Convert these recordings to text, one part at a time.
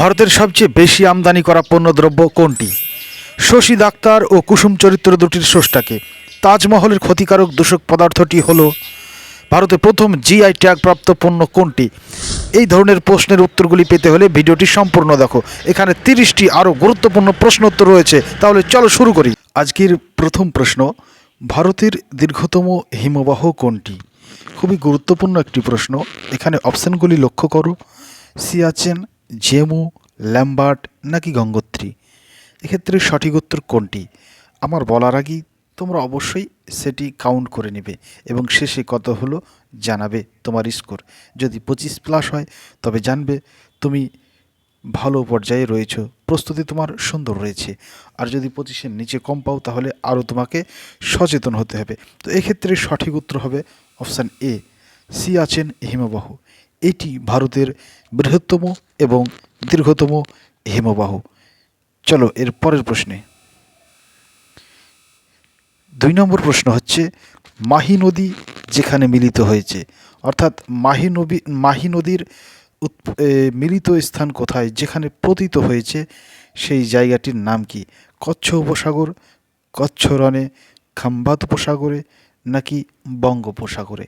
ভারতের সবচেয়ে বেশি আমদানি করা পণ্যদ্রব্য কোনটি? শশী ডাক্তার ও কুসুম চরিত্র দুটির স্রষ্টাকে। তাজমহলের ক্ষতিকারক দূষক পদার্থটি হল, ভারতে প্রথম জিআই ট্যাগপ্রাপ্ত পণ্য কোনটি? এই ধরনের প্রশ্নের উত্তরগুলি পেতে হলে ভিডিওটি সম্পূর্ণ দেখো। এখানে তিরিশটি আরও গুরুত্বপূর্ণ প্রশ্ন উত্তর রয়েছে। তাহলে চলো শুরু করি। আজকের প্রথম প্রশ্ন, ভারতের দীর্ঘতম হিমবাহ কোনটি? খুবই গুরুত্বপূর্ণ একটি প্রশ্ন। এখানে অপশানগুলি লক্ষ্য করো। সিয়াচেন জেমু, ল্যাম্বার্ট নাকি গঙ্গোত্রী? এক্ষেত্রে সঠিক উত্তর কোনটি? আমার বলার আগেই তোমরা অবশ্যই সেটি কাউন্ট করে নেবে এবং শেষে কত হলো জানাবে তোমার স্কোর যদি পঁচিশ প্লাস হয়, তবে জানবে তুমি ভালো পর্যায়ে রয়েছো, প্রস্তুতি তোমার সুন্দর রয়েছে। আর যদি পঁচিশের নিচে কম পাও, তাহলে আরও তোমাকে সচেতন হতে হবে। তো এক্ষেত্রে সঠিক উত্তর হবে অপশান এ। সিয়াচেন হিমবাহ। এটি ভারতের বৃহত্তম এবং দীর্ঘতম হিমবাহ। চলো এর পরের প্রশ্নে। দুই নম্বর প্রশ্ন হচ্ছে, মাহি নদী যেখানে মিলিত হয়েছে, অর্থাৎ মাহি নদী মাহি নদীর মিলিত স্থান কোথায়, যেখানে পতিত হয়েছে, সেই জায়গাটির নাম কি? কচ্ছ উপসাগর কচ্ছ রণে খাম্বাত উপসাগরে, নাকি বঙ্গোপসাগরে?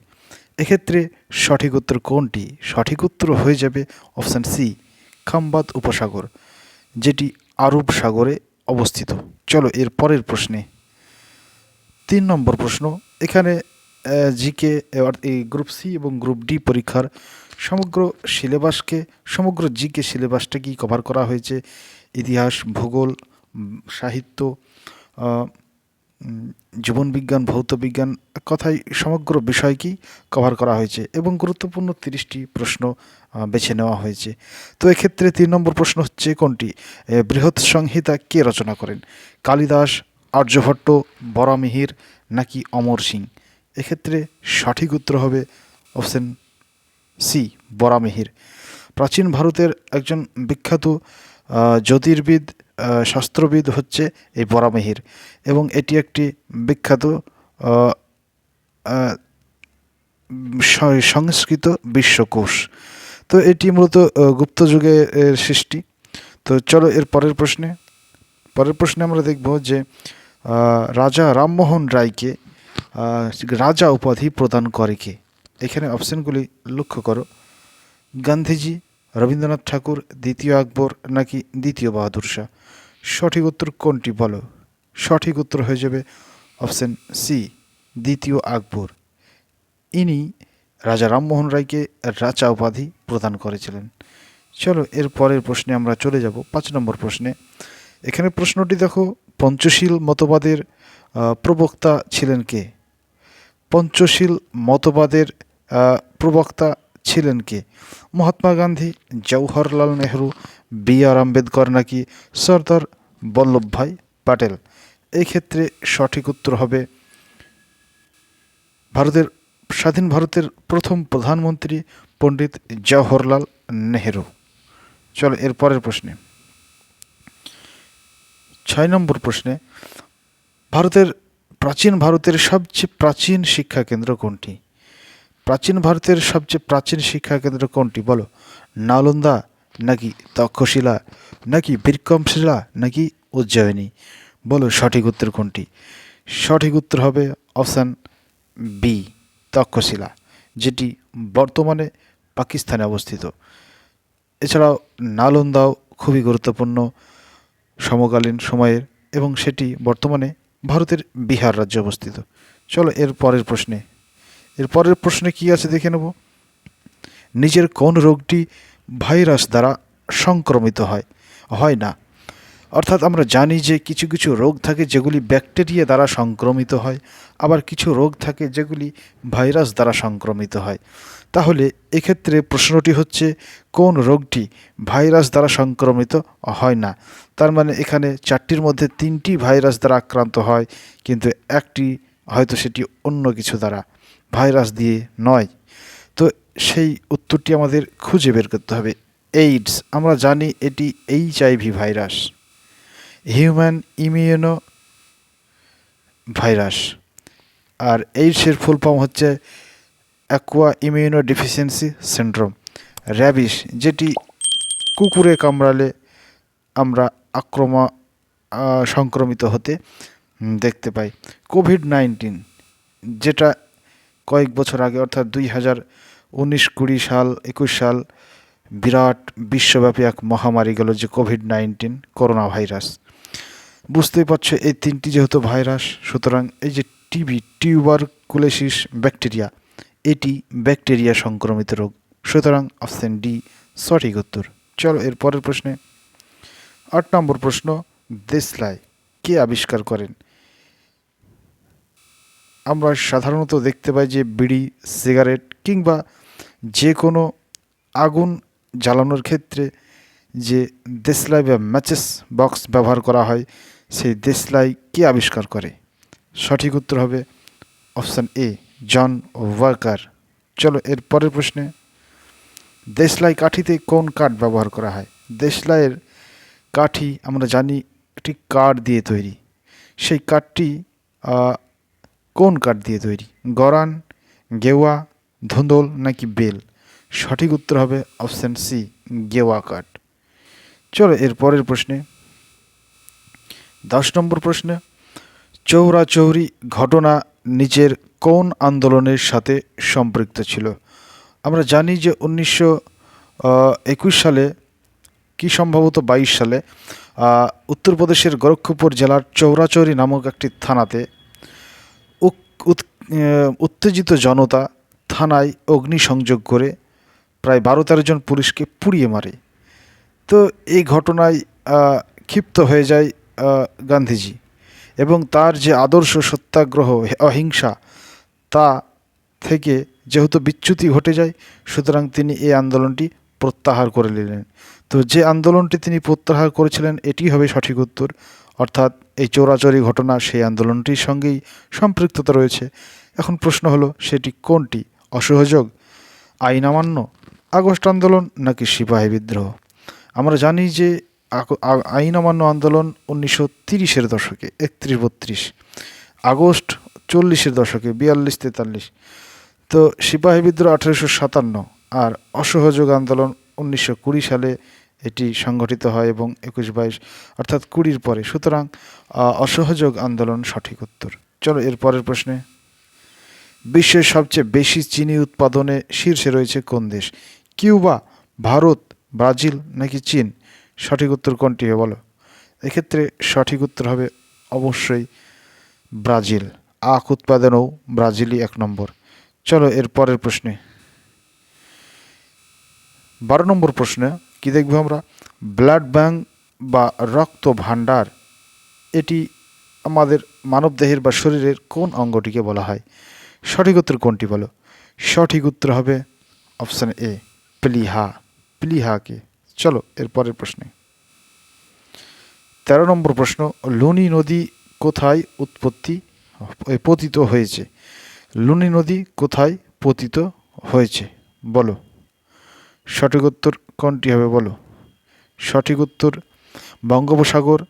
এক্ষেত্রে সঠিক উত্তর কোনটি? সঠিক উত্তর হয়ে যাবে অপশান সি খাম্বাত উপসাগর, যেটি আরব সাগরে অবস্থিত। চলো এর পরের প্রশ্নে। তিন নম্বর প্রশ্ন, এখানে জিকে এই গ্রুপ সি এবং গ্রুপ ডি পরীক্ষার সমগ্র সিলেবাসকে, সমগ্র জিকে সিলেবাসটা কি কভার করা হয়েছে? ইতিহাস, ভূগোল সাহিত্য জীবনবিজ্ঞান, ভৌতবিজ্ঞান এক কথায় সমগ্র বিষয়কেই কভার করা হয়েছে এবং গুরুত্বপূর্ণ তিরিশটি প্রশ্ন বেছে নেওয়া হয়েছে। তো এক্ষেত্রে তিন নম্বর প্রশ্ন হচ্ছে কোনটি? বৃহৎ সংহিতা কে রচনা করেন? কালিদাস, আর্যভট্ট বরামিহির নাকি অমর সিং? এক্ষেত্রে সঠিক উত্তর হবে অপশন সি বরামিহির প্রাচীন ভারতের একজন বিখ্যাত জ্যোতির্বিদ শাস্ত্রবিদ হচ্ছে এই বরামিহির। এবং এটি একটি বিখ্যাত সংস্কৃত বিশ্বকোষ। তো এটি মূলত গুপ্ত যুগে সৃষ্টি। তো চলো এর পরের প্রশ্নে পরের প্রশ্নে আমরা দেখব যে রাজা রামমোহন রায়কে রাজা উপাধি প্রদান করে কে? এখানে অপশনগুলি লক্ষ্য করো। গান্ধীজি রবীন্দ্রনাথ ঠাকুর, দ্বিতীয় আকবর নাকি দ্বিতীয় বাহাদুর শাহ? সঠিক উত্তর কোনটি বলো? সঠিক উত্তর হয়ে যাবে অপশন সি দ্বিতীয় আকবর। ইনি রাজা রামমোহন রায়কে রাজা উপাধি প্রদান করেছিলেন। চলো, এর পরের প্রশ্নে আমরা চলে যাব পাঁচ নম্বর প্রশ্নে। এখানে প্রশ্নটি দেখো, পঞ্চশীল মতবাদের প্রবক্তা ছিলেন কে? পঞ্চশীল মতবাদের প্রবক্তা ছিলেন কে? মহাত্মা গান্ধী, জওহরলাল নেহরু, বি আর আম্বেদকর নাকি সর্দার বল্লভভাই প্যাটেল এই ক্ষেত্রে সঠিক উত্তর হবে ভারতের, স্বাধীন ভারতের প্রথম প্রধানমন্ত্রী পণ্ডিত জওহরলাল নেহেরু। চলো এর পরের প্রশ্নে। ছয় নম্বর প্রশ্নে, ভারতের প্রাচীন ভারতের সবচেয়ে প্রাচীন শিক্ষা কেন্দ্র কোনটি? প্রাচীন ভারতের সবচেয়ে প্রাচীন শিক্ষা কেন্দ্র কোনটি? বলো। নালন্দা, নাকি তক্ষশিলা, নাকি বীরকমশিলা নাকি উজ্জয়িনী? বলো সঠিক উত্তর কোনটি? সঠিক উত্তর হবে অপশান বি, তক্ষশিলা, যেটি বর্তমানে পাকিস্তানে অবস্থিত। এছাড়াও নালন্দাও খুবই গুরুত্বপূর্ণ সমকালীন সময়ের এবং সেটি বর্তমানে ভারতের বিহার রাজ্যে অবস্থিত। চলো এর পরের প্রশ্নে এর পরের প্রশ্নে কি আছে দেখে নেব। নিজের কোন রোগটি ভাইরাস দ্বারা সংক্রমিত হয়? হয় না। অর্থাৎ আমরা জানি যে কিছু কিছু রোগ থাকে যেগুলি ব্যাকটেরিয়া দ্বারা সংক্রমিত হয়, আবার কিছু রোগ থাকে যেগুলি ভাইরাস দ্বারা সংক্রমিত হয়। তাহলে এক্ষেত্রে প্রশ্নটি হচ্ছে, কোন রোগটি ভাইরাস দ্বারা সংক্রমিত হয় না? তার মানে এখানে চারটির মধ্যে তিনটি ভাইরাস দ্বারা আক্রান্ত হয়, কিন্তু একটি হয়তো সেটি অন্য কিছু দ্বারা। ভাইরাস দিয়ে নয়। তো সেই উত্তরটি আমাদের খুঁজে বের করতে হবে। এইডস আমরা জানি এটি H IV virus human immuno virus আর এইডসের ফুল ফর্ম হচ্ছে aqua immuno deficiency syndrome rabies যেটি কুকুরে কামড়ালে আমরা আক্রমা সংক্রমিত হতে দেখতে পাই। কোভিড নাইন্টিন যেটা কয়েক বছর আগে, অর্থাৎ দুই হাজার উনিশ কুড়ি সাল, একুশ সাল, বিরাট বিশ্বব্যাপী এক মহামারী গেল যে কোভিড নাইন্টিন, করোনা ভাইরাস। বুঝতেই পারছ, এই তিনটি যেহেতু ভাইরাস, সুতরাং এই যে টিবি টিউবারকুলেসিস ব্যাকটেরিয়া, এটি ব্যাকটেরিয়া সংক্রমিত রোগ। সুতরাং অপশন ডি, সঠিক উত্তর। চলো, এর পরের প্রশ্নে। আট নম্বর প্রশ্ন দেশলাই কে আবিষ্কার করেন? আমরা সাধারণত দেখতে পাই যে বিড়ি, সিগারেট কিংবা যে কোনো আগুন জ্বালানোর ক্ষেত্রে যে দেশলাই বা ম্যাচেস বক্স ব্যবহার করা হয়, সেই দেশলাই কে আবিষ্কার করে? সঠিক উত্তর হবে অপশান এ জন ওয়ার্কার চলো এর পরের প্রশ্নে, দেশলাই কাঠিতে কোন কাঠ ব্যবহার করা হয়? দেশলাইয়ের কাঠি আমরা জানি একটি কাঠ দিয়ে তৈরি। সেই কাঠটি কোন কাঠ দিয়ে তৈরি? গরান, গেওয়া, ধুন্দল নাকি বেল? সঠিক উত্তর হবে অপশান সি, গেওয়া কাঠ। চলো এর পরের প্রশ্নে। দশ নম্বর প্রশ্নে। চৌরাচৌরি ঘটনা নিজের কোন আন্দোলনের সাথে সম্পৃক্ত ছিল? আমরা জানি যে উনিশশো একুশ সালে, কি সম্ভবত বাইশ সালে উত্তরপ্রদেশের গোরক্ষপুর জেলার চৌরাচৌরি নামক একটি থানাতে উত্তেজিত জনতা থানায় অগ্নিসংযোগ করে প্রায় বারো তেরো জন পুলিশকে পুড়িয়ে মারে। তো এই ঘটনায় ক্ষিপ্ত হয়ে যায় গান্ধীজি এবং তার যে আদর্শ সত্যাগ্রহ অহিংসা তা থেকে যেহেতু বিচ্যুতি ঘটে যায়, সুতরাং তিনি এই আন্দোলনটি প্রত্যাহার করে নিলেন। তো যে আন্দোলনটি তিনি প্রত্যাহার করেছিলেন, এটি হবে সঠিক উত্তর। অর্থাৎ এই চোরাচরি ঘটনা, সেই আন্দোলনটির সঙ্গেই সম্পৃক্ততা রয়েছে। এখন প্রশ্ন হলো, সেটি কোনটি? অসহযোগ? আইন অমান্য? আগস্ট আন্দোলন নাকি সিপাহী বিদ্রোহ? আমরা জানি যে আইন অমান্য আন্দোলন উনিশশো তিরিশের দশকে, একত্রিশ বত্রিশ। আগস্ট চল্লিশের দশকে, বিয়াল্লিশ তেতাল্লিশ। তো সিপাহী বিদ্রোহ আঠেরোশো সাতান্ন আর অসহযোগ আন্দোলন উনিশশো কুড়ি সালে এটি সংগঠিত হয় এবং একুশ বাইশ অর্থাৎ কুড়ির পরে। সুতরাং অসহযোগ আন্দোলন সঠিক উত্তর। চলো এর পরের প্রশ্নে। বিশ্বের সবচেয়ে বেশি চিনি উৎপাদনে শীর্ষে রয়েছে কোন দেশ? কিউবা, ভারত, ব্রাজিল নাকি চীন? সঠিক উত্তর কোনটি হবে বলো? এক্ষেত্রে সঠিক উত্তর হবে অবশ্যই ব্রাজিল। আখ উৎপাদনেও ব্রাজিলই এক নম্বর। চলো এর পরের প্রশ্নে। বারো নম্বর প্রশ্ন কি দেখব আমরা? ব্লাড ব্যাঙ্ক বা রক্ত ভাণ্ডার, এটি আমাদের মানবদেহের বা শরীরের কোন অঙ্গটিকে বলা হয়? সঠিক উত্তর কোনটি বলো? সঠিক উত্তর হবে অপশান এ, প্লিহা। প্লিহাকে। চলো, এর পরের প্রশ্নে। তেরো নম্বর প্রশ্ন, লুনি নদী কোথায় উৎপত্তি পতিত হয়েছে? লুনি নদী কোথায় পতিত হয়েছে? বলো। সঠিক উত্তর কোনটি হবে বলো? সঠিক উত্তর বঙ্গোপসাগর,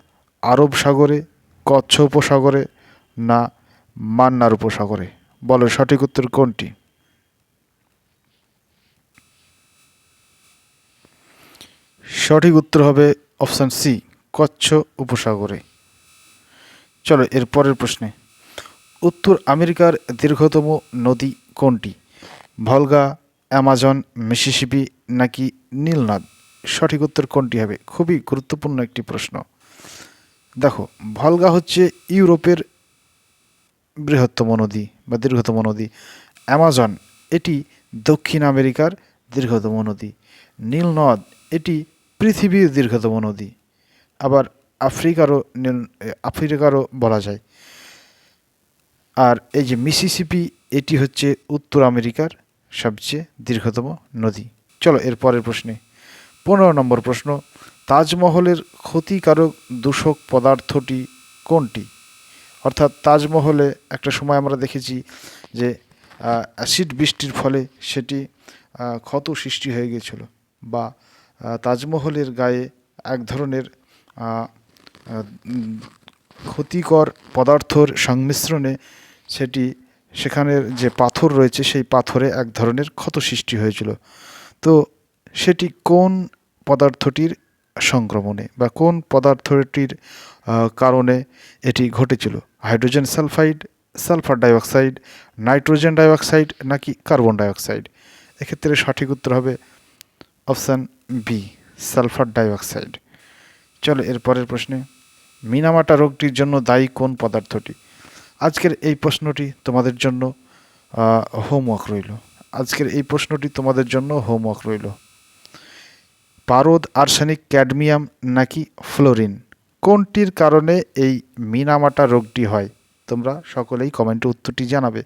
আরব সাগরে, কচ্ছ উপসাগরে না মান্নার উপসাগরে। বলো সঠিক উত্তর কোনটি? সঠিক উত্তর হবে অপশান সি, কচ্ছ উপসাগরে। চলো এর পরের প্রশ্নে। উত্তর আমেরিকার দীর্ঘতম নদী কোনটি? ভলগা, অ্যামাজন, মিসিসিপি নাকি নীলনদ? সঠিক উত্তর কোনটি হবে? খুবই গুরুত্বপূর্ণ একটি প্রশ্ন। দেখো, ভলগা হচ্ছে ইউরোপের বৃহত্তম নদী বা দীর্ঘতম নদী। অ্যামাজন, এটি দক্ষিণ আমেরিকার দীর্ঘতম নদী। নীল নদ এটি পৃথিবীর দীর্ঘতম নদী। আবার আফ্রিকারও আফ্রিকারও বলা যায়। আর এই যে মিসিসিপি, এটি হচ্ছে উত্তর আমেরিকার সবচেয়ে দীর্ঘতম নদী। চলো এর পরের প্রশ্নে। পনেরো নম্বর প্রশ্ন, তাজমহলের ক্ষতিকারক দূষক পদার্থটি কোনটি? অর্থাৎ তাজমহলে একটা সময় আমরা দেখেছি যে অ্যাসিড বৃষ্টির ফলে সেটি ক্ষত সৃষ্টি হয়ে গিয়েছিল বা তাজমহলের গায়ে এক ধরনের ক্ষতিকর পদার্থর সংমিশ্রণে সেটি, সেখানের যে পাথর রয়েছে সেই পাথরে এক ধরনের ক্ষত সৃষ্টি হয়েছিল। তো সেটি কোন পদার্থটির সংক্রমণে বা কোন পদার্থটির কারণে এটি ঘটেছিল? Hydrogen sulphide, sulphur dioxide, nitrogen dioxide নাকি কার্বন ডাইঅক্সাইড? এক্ষেত্রে সঠিক উত্তর হবে অপশান বি, সালফার ডাইঅক্সাইড। চলো এর পরের প্রশ্নে, মিনামাটা রোগটির জন্য দায়ী কোন পদার্থটি? আজকের এই প্রশ্নটি তোমাদের জন্য হোমওয়ার্ক রইল। আজকের এই প্রশ্নটি তোমাদের জন্য হোমওয়ার্ক রইল। পারদ, আর্সেনিক, ক্যাডমিয়াম নাকি ফ্লোরিন? কোনটির কারণে এই মিনামাটা রোগটি হয়? তোমরা সকলেই কমেন্টে উত্তরটি জানাবে।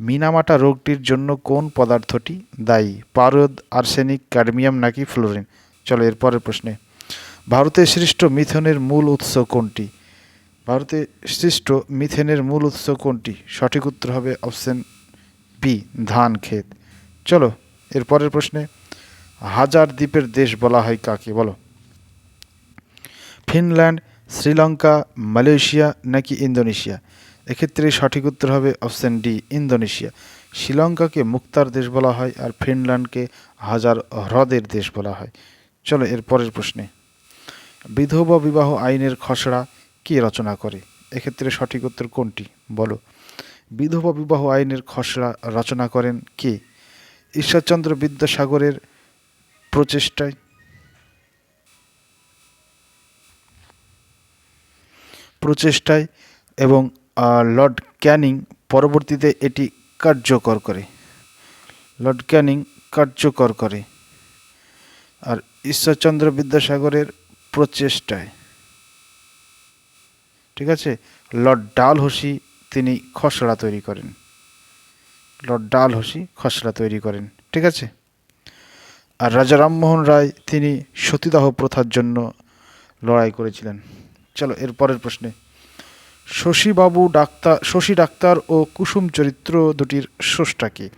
মিনামাটা রোগটির জন্য কোন পদার্থটি দায়ী? পারদ, আর্সেনিক, ক্যাডমিয়াম নাকি ফ্লোরিন? চলো এর পরের প্রশ্নে। ভারতে সৃষ্ট মিথেনের মূল উৎস কোনটি? ভারতে সৃষ্ট মিথেনের মূল উৎস কোনটি? সঠিক উত্তর হবে অপশন বি, ধান ক্ষেত। চলো, এর পরের প্রশ্নে, হাজার দ্বীপের দেশ বলা হয় কাকে? বলো। ফিনল্যান্ড, শ্রীলঙ্কা, মালয়েশিয়া নাকি ইন্দোনেশিয়া? এক্ষেত্রে সঠিক উত্তর হবে অপশন ডি, ইন্দোনেশিয়া। শ্রীলঙ্কাকে মুক্তার দেশ বলা হয় আর ফিনল্যান্ডকে হাজার হ্রদের দেশ বলা হয়। চলো, এর পরের প্রশ্নে। বিধবা বিবাহ আইনের খসড়া কে রচনা করে? এক্ষেত্রে সঠিক উত্তর কোনটি? বলো। বিধবা বিবাহ আইনের খসড়া রচনা করেন কে? ঈশ্বরচন্দ্র বিদ্যাসাগরের প্রচেষ্টায়। প্রচেষ্টায় এবং লর্ড ক্যানিং পরবর্তীতে এটি কার্যকর করে। লর্ড ক্যানিং কার্যকর করে। আর ঈশ্বরচন্দ্র বিদ্যাসাগরের প্রচেষ্টায়। ঠিক আছে? লর্ড ডালহসি তিনি খসড়া তৈরি করেন। লর্ড ডালহসি খসড়া তৈরি করেন, ঠিক আছে? আর রাজা রামমোহন রায় তিনি সতীদাহ প্রথার জন্য লড়াই করেছিলেন। চলো, এর পরের প্রশ্নে। শশীবাবু ডাক্তার, শশী ডাক্তার ও কুসুম চরিত্র দুটির স্রষ্টাকে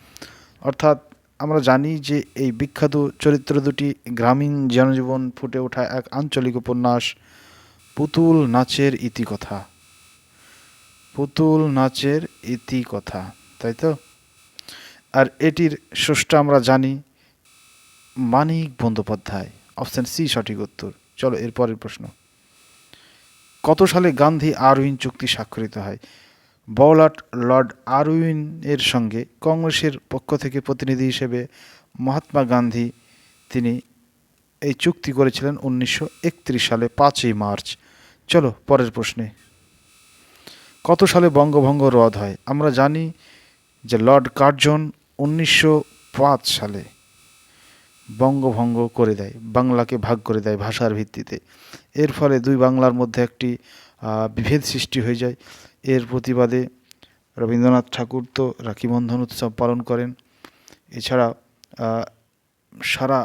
অর্থাৎ আমরা জানি যে এই বিখ্যাত চরিত্র দুটি গ্রামীণ জনজীবন ফুটে ওঠা এক আঞ্চলিক উপন্যাস, পুতুল নাচের ইতিকথা। পুতুল নাচের ইতি কথা, তাই তো? আর এটির স্রষ্টা আমরা জানি মানিক বন্দ্যোপাধ্যায়, অপশন সি সঠিক উত্তর। চলো, এর পরের প্রশ্ন। কত সালে গান্ধী আরউইন চুক্তি স্বাক্ষরিত হয়? বওলাট লর্ড আরউইন এর সঙ্গে কংগ্রেসের পক্ষ থেকে প্রতিনিধি হিসেবে মহাত্মা গান্ধী তিনি এই চুক্তি করেছিলেন উনিশশো একত্রিশ সালে পাঁচই মার্চ। চলো, পরের প্রশ্নে। কত সালে বঙ্গভঙ্গ রদ হয়? আমরা জানি যে লর্ড কার্জন উনিশশো পাঁচ সালে বঙ্গভঙ্গ করে দেয়, বাংলাকে ভাগ করে দেয় ভাষার ভিত্তিতে। এর ফলে দুই বাংলার মধ্যে একটি বিভেদ সৃষ্টি হয়ে যায়। এর প্রতিবাদে রবীন্দ্রনাথ ঠাকুর তো রাখি বন্ধন উৎসব পালন করেন। এছাড়া সারা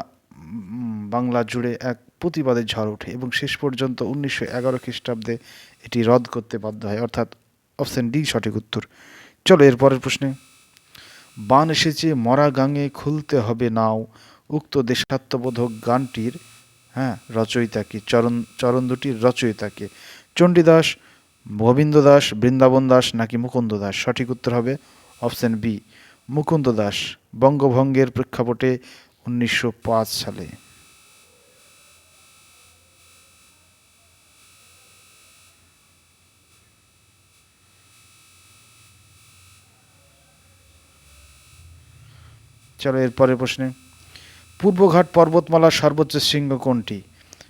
বাংলা জুড়ে এক প্রতিবাদের ঝড় ওঠে এবং শেষ পর্যন্ত উনিশশো এগারো খ্রিস্টাব্দে এটি রদ করতে বাধ্য হয়। অর্থাৎ অপশন ডি সঠিক উত্তর। চলো এর পরের প্রশ্নে। বান এসেছে, মরা গাঙে খুলতে হবে নাও। উক্ত দেশাত্মবোধক গানটির হ্যাঁ রচয়িতাকে, চরণ চরণ দুটির রচয়িতাকে। চণ্ডীদাস গোবিন্দ দাস বৃন্দাবন দাস নাকি মুকুন্দ দাস সঠিক উত্তর হবে অপশন বি মুকুন্দ দাস বঙ্গভঙ্গের প্রেক্ষাপটে উনিশশো পাঁচ সালে। চলো এর পরের প্রশ্নে। পূর্বঘাট পর্বতমালার সর্বোচ্চ শৃঙ্গ কোনটি?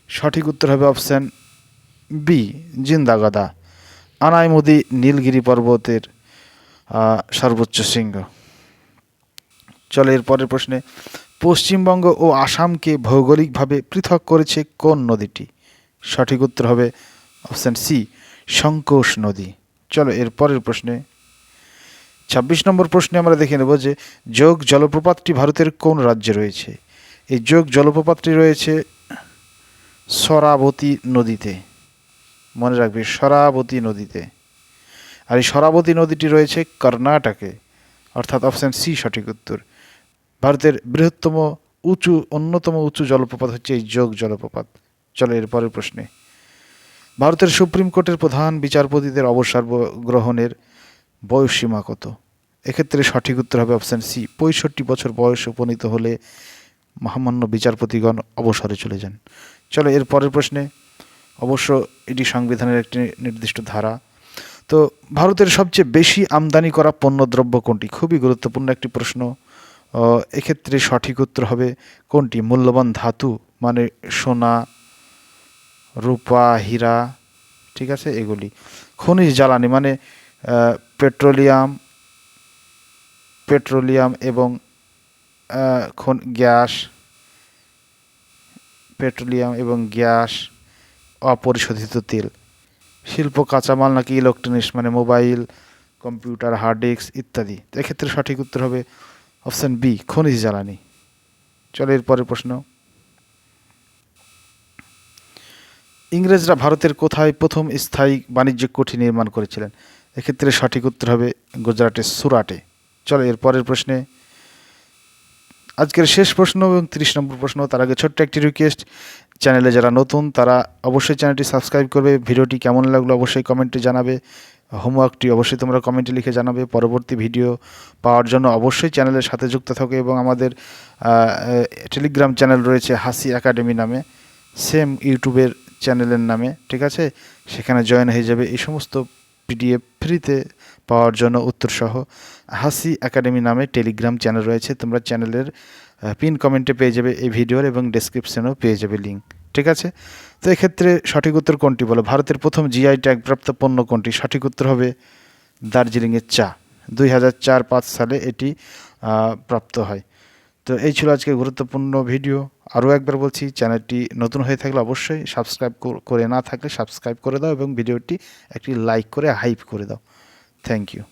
সঠিক উত্তর হবে অপশান বি, জিন্দাগাদা। আনাইমুদি নীলগিরি পর্বতের সর্বোচ্চ শৃঙ্গ। চলো এর পরের প্রশ্নে। পশ্চিমবঙ্গ ও আসামকে ভৌগোলিকভাবে পৃথক করেছে কোন নদীটি? সঠিক উত্তর হবে অপশান সি সংকোষ নদী। চলো এর পরের প্রশ্নে। ছাব্বিশ নম্বর প্রশ্নে আমরা দেখে নেব যে যোগ জলপ্রপাতটি ভারতের কোন রাজ্যে রয়েছে? এই যোগ জলপ্রপাতটি রয়েছে সরাবতী নদীতে। মনে রাখবে, সরাবতী নদীতে। আর এই সরাবতী নদীটি রয়েছে কর্ণাটকে, অর্থাৎ অপশান সি সঠিক উত্তর। ভারতের বৃহত্তম উঁচু, অন্যতম উঁচু জলপ্রপাত হচ্ছে এই যোগ জলপ্রপাত। চলো এর পরের প্রশ্নে। ভারতের সুপ্রিম কোর্টের প্রধান বিচারপতিদের অবসর গ্রহণের বয়সসীমা কত? এক্ষেত্রে সঠিক উত্তর হবে অপশান সি পঁয়ষট্টি বছর বয়স উপনীত হলে মহামান্য বিচারপতিগণ অবসরে চলে যান। চলো এর পরের প্রশ্নে। অবশ্য এটি সংবিধানের একটি নির্দিষ্ট ধারা। তো ভারতের সবচেয়ে বেশি আমদানি করা পণ্যদ্রব্য কোনটি? খুবই গুরুত্বপূর্ণ একটি প্রশ্ন। এক্ষেত্রে সঠিক উত্তর হবে কোনটি? মূল্যবান ধাতু মানে সোনা, রূপা, হীরা, ঠিক আছে, এগুলি। খনিজ, জ্বালানি মানে পেট্রোলিয়াম পেট্রোলিয়াম এবং গ্যাস, পেট্রোলিয়াম এবং গ্যাস, অপরিশোধিত তেল। শিল্প, কাঁচামাল নাকি ইলেকট্রনিক্স মানে মোবাইল কম্পিউটার হার্ড ডিস্ক ইত্যাদি। এক্ষেত্রে সঠিক উত্তর হবে অপশান বি খনিজ জ্বালানি। চলো এর পরের প্রশ্ন। ইংরেজরা ভারতের কোথায় প্রথম স্থায়ী বাণিজ্যিক কোঠি নির্মাণ করেছিলেন? এক্ষেত্রে সঠিক উত্তর হবে গুজরাটের সুরাটে। চলো, এর পরের প্রশ্নে। আজকের শেষ প্রশ্ন এবং তিরিশ নম্বর প্রশ্ন, তার আগে ছোট্ট একটি রিকোয়েস্ট চ্যানেলে যারা নতুন, তারা অবশ্যই চ্যানেলটি সাবস্ক্রাইব করবে। ভিডিওটি কেমন লাগল অবশ্যই কমেন্টে জানাবে। হোমওয়ার্কটি অবশ্যই তোমরা কমেন্টে লিখে জানাবে। পরবর্তী ভিডিও পাওয়ার জন্য অবশ্যই চ্যানেলের সাথে যুক্ত থাকো এবং আমাদের টেলিগ্রাম চ্যানেল রয়েছে হাসি একাডেমি নামে। সেম ইউটিউবের চ্যানেলের নামে, ঠিক আছে? সেখানে জয়েন হয়ে যাবে। এই সমস্ত পিডিএফ ফ্রিতে পাওয়ার জন্য উত্তরসহ হাসি একাডেমি নামে টেলিগ্রাম চ্যানেল রয়েছে। তোমরা চ্যানেলের পিন কমেন্টে পেয়ে যাবে এই ভিডিওর এবং ডেসক্রিপশনেও পেয়ে যাবে লিঙ্ক ঠিক আছে? তো এক্ষেত্রে সঠিক উত্তর কোনটি বলো? ভারতের প্রথম জিআই ট্যাগপ্রাপ্ত পণ্য কোনটি? সঠিক উত্তর হবে দার্জিলিংয়ের চা। দুই হাজার চার পাঁচ সালে এটি প্রাপ্ত হয়। তো এই ছিল আজকে গুরুত্বপূর্ণ ভিডিও। আরও একবার বলছি, চ্যানেলটি নতুন হয়ে থাকলে অবশ্যই সাবস্ক্রাইব করে না থাকলে সাবস্ক্রাইব করে দাও এবং ভিডিওটি একটি লাইক করে হাইপ করে দাও। Thank you.